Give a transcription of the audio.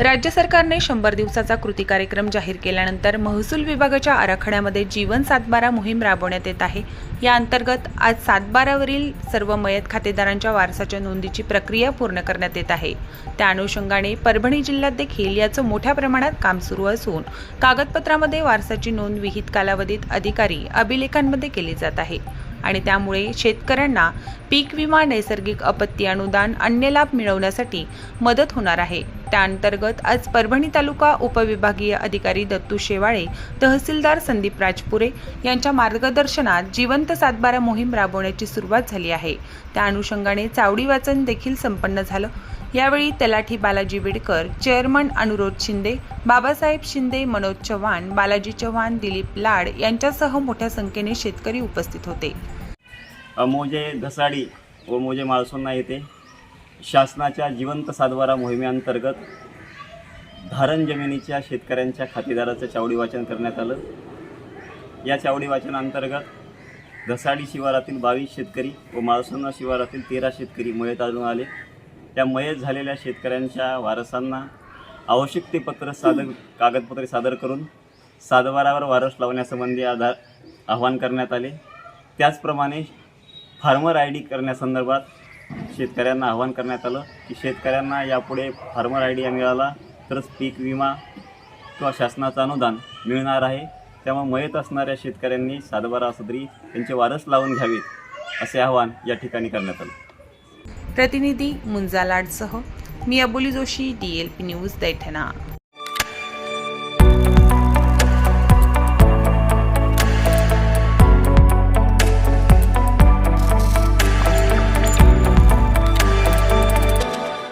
राज्य सरकारने शंभर दिवसाचा कृती कार्यक्रम जाहीर केल्यानंतर महसूल विभागाच्या आराखड्यामध्ये जीवन सातबारा मोहीम राबवण्यात येत आहे. या अंतर्गत आज सातबारावरील सर्व मयत खातेदारांच्या वारसाच्या नोंदीची प्रक्रिया पूर्ण करण्यात येत आहे. त्या अनुषंगाने परभणी जिल्ह्यात देखील याचं मोठ्या प्रमाणात काम सुरू असून कागदपत्रामध्ये वारसाची नोंद विहित कालावधीत अधिकारी अभिलेखांमध्ये केली जात आहे. आणि त्यामुळे शेतकऱ्यांना पीक विमा नैसर्गिक आपत्ती अनुदान अन्य लाभ मिळवण्यासाठी मदत होणार आहे. त्या अंतर्गत आज परभणी तालुका उपविभागीय अधिकारी दत्तू शेवाळे तहसीलदार संदीप राजपुरे यांच्या मार्गदर्शनात जिवंत सातबारा मोहीम राबवण्याची सुरुवात झाली आहे. त्या अनुषंगाने चावडी वाचन देखील संपन्न झालं. यावेळी तलाठी बालाजी विडकर चेअरमन अनुरोध शिंदे बाबासाहेब शिंदे मनोज चव्हाण बालाजी चव्हाण दिलीप लाड यांच्यासह मोठ्या संख्येने शेतकरी उपस्थित होते. मोजे घसाडी व मोजे माळसोन्ना येथे शासनाच्या जिवंत सातबारा मोहिमेअंतर्गत धारण जमिनीच्या शेतकऱ्यांच्या खातेदाराचं चावडी वाचन करण्यात आलं. या चावडी वाचनाअंतर्गत धसाडी शिवारातील बावीस शेतकरी व माळसोना शिवारातील तेरा शेतकरी मयत आढळून आले. त्या मयत झालेल्या शेतकऱ्यांच्या वारसांना आवश्यक ते पत्र सादर कागदपत्रे सादर करून सातबारावर वारस लावण्यासंबंधी आधार आवाहन करण्यात आले. त्याचप्रमाणे फार्मर आय डी करण्यासंदर्भात शेतकऱ्यांना आवाहन करण्यात आलं की शेतकऱ्यांना यापुढे फार्मर आय डी मिळाला तरच पीक विमा किंवा शासनाचं अनुदान मिळणार आहे. त्यामुळे मयत असणाऱ्या शेतकऱ्यांनी सातबारा सदरी त्यांचे वारस लावून घ्यावेत असे आवाहन या ठिकाणी करण्यात आलं. प्रतिनिधी मुंजालाडसह मी Aboli Joshi D L P news Daithana